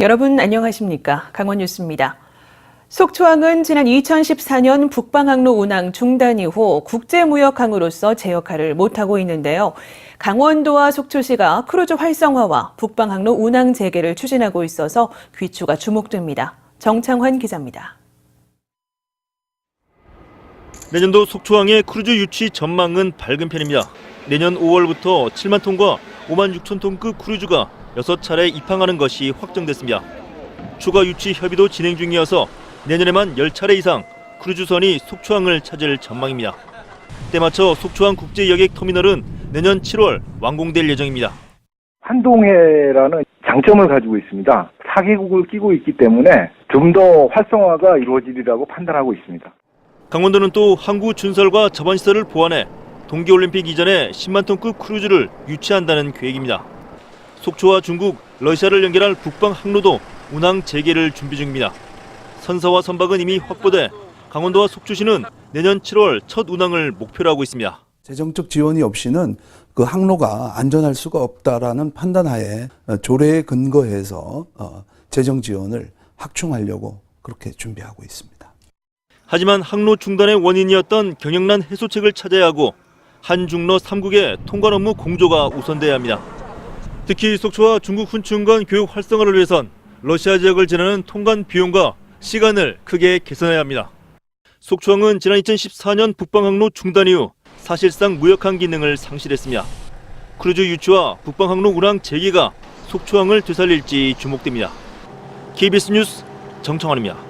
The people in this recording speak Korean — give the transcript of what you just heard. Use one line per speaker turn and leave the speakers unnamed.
여러분 안녕하십니까? 강원 뉴스입니다. 속초항은 지난 2014년 북방항로 운항 중단 이후 국제무역항으로서 제 역할을 못하고 있는데요. 강원도와 속초시가 크루즈 활성화와 북방항로 운항 재개를 추진하고 있어서 귀추가 주목됩니다. 정창환 기자입니다.
내년도 속초항의 크루즈 유치 전망은 밝은 편입니다. 내년 5월부터 7만 톤과 5만 6천 톤급 크루즈가 6차례 입항하는 것이 확정됐습니다. 추가 유치 협의도 진행 중이어서 내년에만 10차례 이상 크루즈선이 속초항을 찾을 전망입니다. 때맞춰 속초항 국제여객 터미널은 내년 7월 완공될 예정입니다.
한동해라는 장점을 가지고 있습니다. 4개국을 끼고 있기 때문에 좀 더 활성화가 이루어지리라고 판단하고 있습니다.
강원도는 또 항구 준설과 자반시설을 보완해 동계올림픽 이전에 10만 톤급 크루즈를 유치한다는 계획입니다. 속초와 중국, 러시아를 연결할 북방 항로도 운항 재개를 준비 중입니다. 선사와 선박은 이미 확보돼 강원도와 속초시는 내년 7월 첫 운항을 목표로 하고 있습니다.
재정적 지원이 없이는 그 항로가 안전할 수가 없다라는 판단하에 어, 조례에 근거해서 어, 재정 지원을 확충하려고 그렇게 준비하고 있습니다.
하지만 항로 중단의 원인이었던 경영난 해소책을 찾아야 하고 한중로 3국의 통관 업무 공조가 우선돼야 합니다. 특히 속초와 중국 훈춘 간 교육 활성화를 위해선 러시아 지역을 지나는 통관 비용과 시간을 크게 개선해야 합니다. 속초항은 지난 2014년 북방항로 중단 이후 사실상 무역항 기능을 상실했습니다. 크루즈 유치와 북방항로 운항 재개가 속초항을 되살릴지 주목됩니다. KBS 뉴스 정청환입니다.